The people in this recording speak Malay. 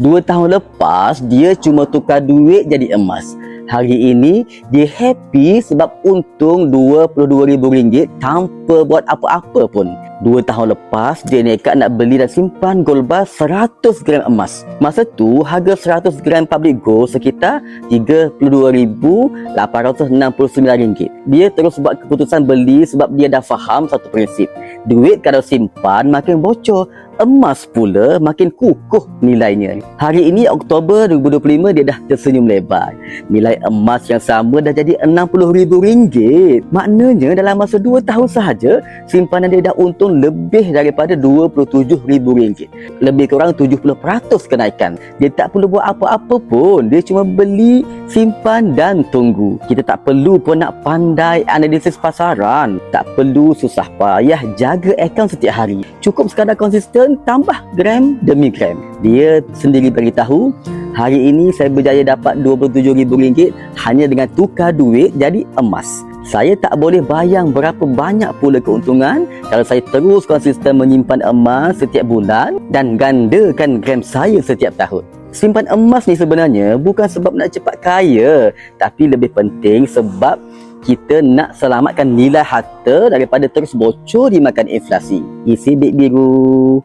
Dua tahun lepas, dia cuma tukar duit jadi emas. Hari ini, dia happy sebab untung RM22,000 tanpa buat apa-apa pun. Dua tahun lepas, dia nekat nak beli dan simpan gold bar 100 gram emas. Masa tu, harga 100 gram public gold sekitar RM32,869. Dia terus buat keputusan beli sebab dia dah faham satu prinsip. Duit kalau simpan makin bocor, emas pula makin kukuh nilainya. Hari ini Oktober 2025 dia dah tersenyum lebar. Nilai emas yang sama dah jadi RM60,000. Maknanya dalam masa 2 tahun sahaja simpanan dia dah untung lebih daripada RM27,000. Lebih kurang 70% kenaikan. Dia tak perlu buat apa-apa pun. Dia cuma beli, simpan dan tunggu. Kita tak perlu pun nak pandai analisis pasaran. Tak perlu susah payah jaga akaun setiap hari. Cukup sekadar konsisten tambah gram demi gram. Dia sendiri beritahu, hari ini saya berjaya dapat RM27,000 hanya dengan tukar duit jadi emas. Saya tak boleh bayang berapa banyak pula keuntungan kalau saya terus konsisten menyimpan emas setiap bulan dan gandakan gram saya setiap tahun. Simpan emas ni sebenarnya bukan sebab nak cepat kaya, tapi lebih penting sebab kita nak selamatkan nilai harta daripada terus bocor dimakan inflasi. Isi beg biru.